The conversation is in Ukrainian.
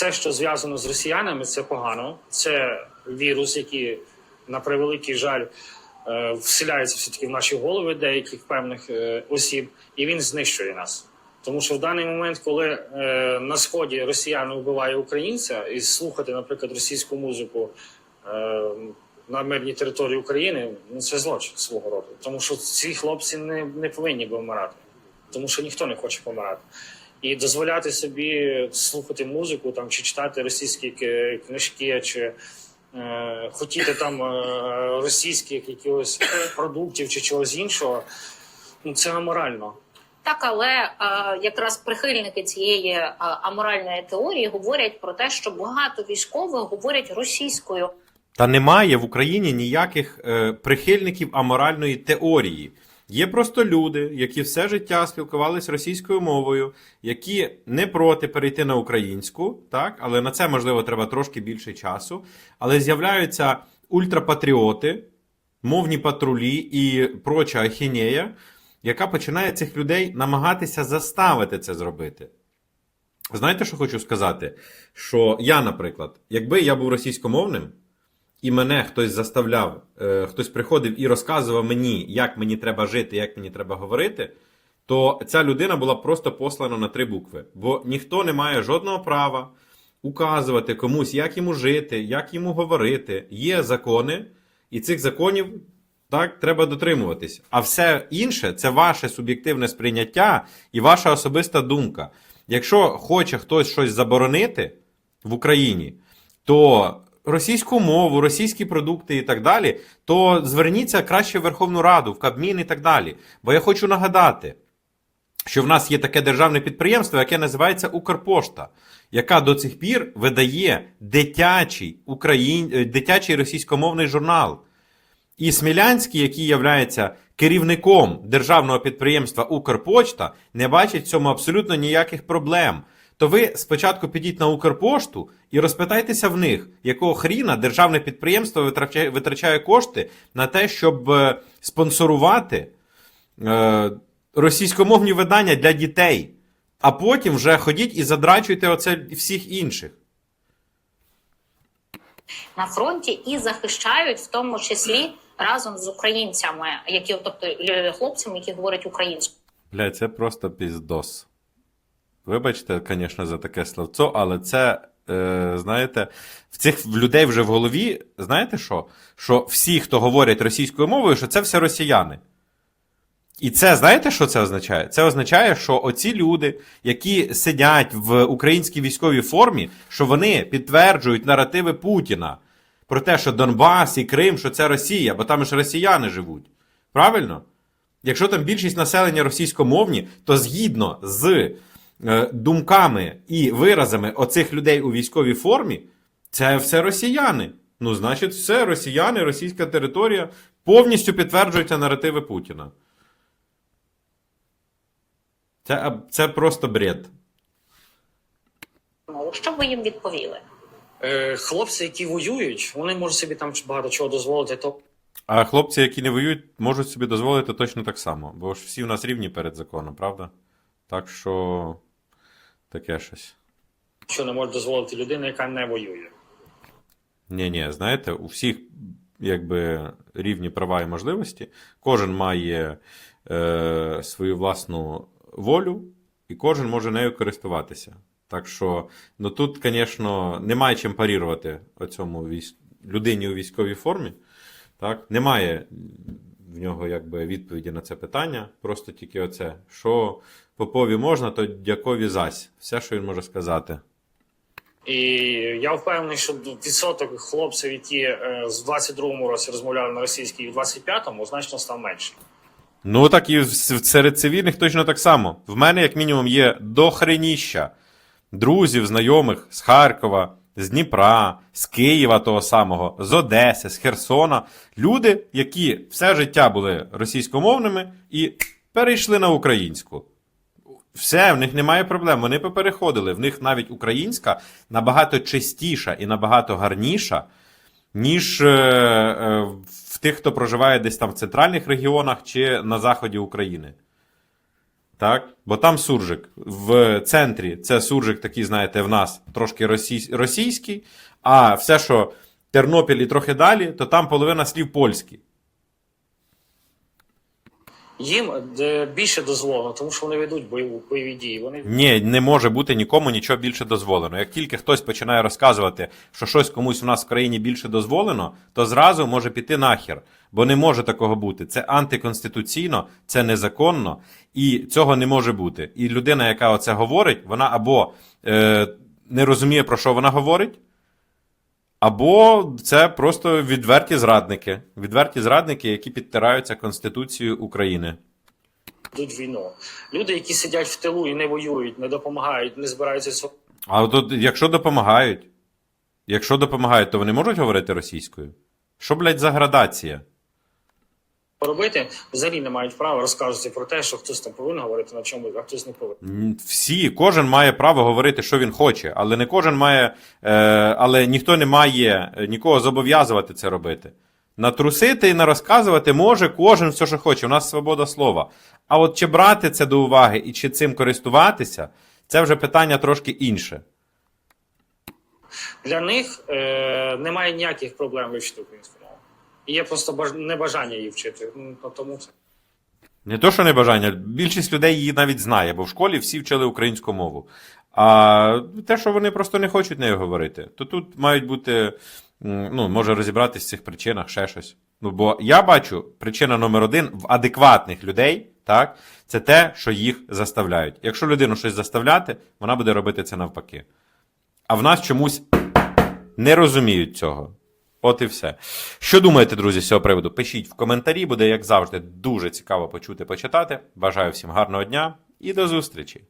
все, що зв'язано з росіянами, це погано. Це вірус, який, на превеликий жаль, е, вселяється все-таки в наші голови деяких певних е, осіб, і він знищує нас. Тому що в даний момент, коли е, на сході росіяни вбиває українця, і слухати, наприклад, російську музику на мирній території України, ну це злочин свого роду. Тому що ці хлопці не, не повинні би вмирати, тому що ніхто не хоче помирати. І дозволяти собі слухати музику там чи читати російські книжки, чи е, хотіти там е, російських якихось продуктів чи чогось іншого, ну це аморально. Так, але е, якраз прихильники цієї е, аморальної теорії говорять про те, що багато військових говорять російською. Та немає в Україні ніяких е, прихильників аморальної теорії. Є просто люди, які все життя спілкувалися російською мовою, які не проти перейти на українську, так, але на це можливо треба трошки більше часу. Але з'являються ультрапатріоти, мовні патрулі і проча ахінея, яка починає цих людей намагатися заставити це зробити. Знаєте, що хочу сказати? Що я, наприклад, якби я був російськомовним, і мене хтось заставляв, е, хтось приходив і розказував мені, як мені треба жити, як мені треба говорити, то ця людина була просто послана на три букви. Бо ніхто не має жодного права указувати комусь, як йому жити, як йому говорити. Є закони, і цих законів так треба дотримуватись. А все інше це ваше суб'єктивне сприйняття і ваша особиста думка. Якщо хоче хтось щось заборонити в Україні, то російську мову, російські продукти і так далі, то зверніться краще в Верховну Раду, в Кабмін і так далі. Бо я хочу нагадати, що в нас є таке державне підприємство, яке називається Укрпошта, яка до цих пір видає дитячий, україн... е, дитячий російськомовний журнал. І Смілянський, який є керівником державного підприємства Укрпочта, не бачить в цьому абсолютно ніяких проблем. То ви спочатку підіть на Укрпошту і розпитайтеся в них, якого хріна державне підприємство витрачає, витрачає кошти на те, щоб е, спонсорувати е, російськомовні видання для дітей. А потім вже ходіть і задрачуйте оце всіх інших. на фронті і захищають, в тому числі разом з українцями, які, тобто хлопцями, які говорять українською. Бля, це просто піздос. Вибачте, звісно, за таке словцо, але це, е, знаєте, в цих людей вже в голові, знаєте що? Що всі, хто говорять російською мовою, що це все росіяни. І це, знаєте, що це означає? Це означає, що оці люди, які сидять в українській військовій формі, що вони підтверджують наративи Путіна про те, що Донбас і Крим, що це Росія, бо там ж росіяни живуть. Правильно? Якщо там більшість населення російськомовні, то згідно з думками і виразами оцих людей у військовій формі, це все росіяни. Ну, значить, все росіяни, російська територія повністю підтверджуються наративи Путіна. Це, це просто бред. Що б ви їм відповіли? Е, хлопці, які воюють, вони можуть собі там багато чого дозволити. То А хлопці, які не воюють, можуть собі дозволити точно так само. Бо ж всі в нас рівні перед законом, правда? Так що таке щось. що не може дозволити людина, яка не воює. Ні, ні, знаєте, у всіх якби рівні права і можливості. Кожен має е, свою власну волю, і кожен може нею користуватися. Так що, ну тут, звісно, немає чим парірувати оцьому військ... людині у військовій формі. Так? Немає в нього якби відповіді на це питання. Просто тільки оце. Що Попові можна, то дякові зась. Все, що він може сказати. І я впевнений, що відсоток хлопців, які е, з 22-му році розмовляли на російській, і в 25-му значно став менший. Ну, так і серед цивільних точно так само. В мене, як мінімум, є дохреніща друзів, знайомих з Харкова, з Дніпра, з Києва того самого, з Одеси, з Херсона. Люди, які все життя були російськомовними і перейшли на українську. Все, в них немає проблем. Вони попереходили. В них навіть українська набагато чистіша і набагато гарніша, ніж е, е, в тих, хто проживає десь там в центральних регіонах чи на заході України. Так? Бо там суржик. В центрі це суржик такий, знаєте, в нас трошки російсь- російський, а все, що Тернопіль і трохи далі, то там половина слів польські. Їм більше дозволено, тому що вони ведуть бойову бойові дії. Вони Ні, не може бути нікому нічого більше дозволено. Як тільки хтось починає розказувати, що щось комусь у нас в країні більше дозволено, то зразу може піти нахер. Бо не може такого бути. Це антиконституційно, це незаконно, і цього не може бути. І людина, яка оце говорить, вона або е, не розуміє, про що вона говорить, або це просто відверті зрадники. Відверті зрадники, які підтираються Конституцією України. ведуть війну. Люди, які сидять в тилу і не воюють, не допомагають, не збираються А от якщо допомагають, якщо допомагають, то вони можуть говорити російською? Що, блядь, за градація? Робити, взагалі не мають права розказувати про те, що хтось там повинен говорити на чому, а хтось не повинен. Всі, кожен має право говорити, що він хоче, але не кожен має, е, але ніхто не має е, нікого зобов'язувати це робити. Натрусити і нарозказувати може кожен все, що хоче. У нас свобода слова. А от чи брати це до уваги і чи цим користуватися, це вже питання трошки інше. Для них е, немає ніяких проблем вивчити українську є просто баж... небажання її вчити. Ну, тому це. Не то, що не бажання, більшість людей її навіть знає, бо в школі всі вчили українську мову. А те, що вони просто не хочуть нею говорити, то тут мають бути, ну, може розібратися в цих причинах, ще щось. Ну, бо я бачу, причина номер один в адекватних людей, так, це те, що їх заставляють. Якщо людину щось заставляти, вона буде робити це навпаки. А в нас чомусь не розуміють цього. От і все. Що думаєте, друзі, з цього приводу? Пишіть в коментарі, буде, як завжди, дуже цікаво почути, почитати. Бажаю всім гарного дня і до зустрічі!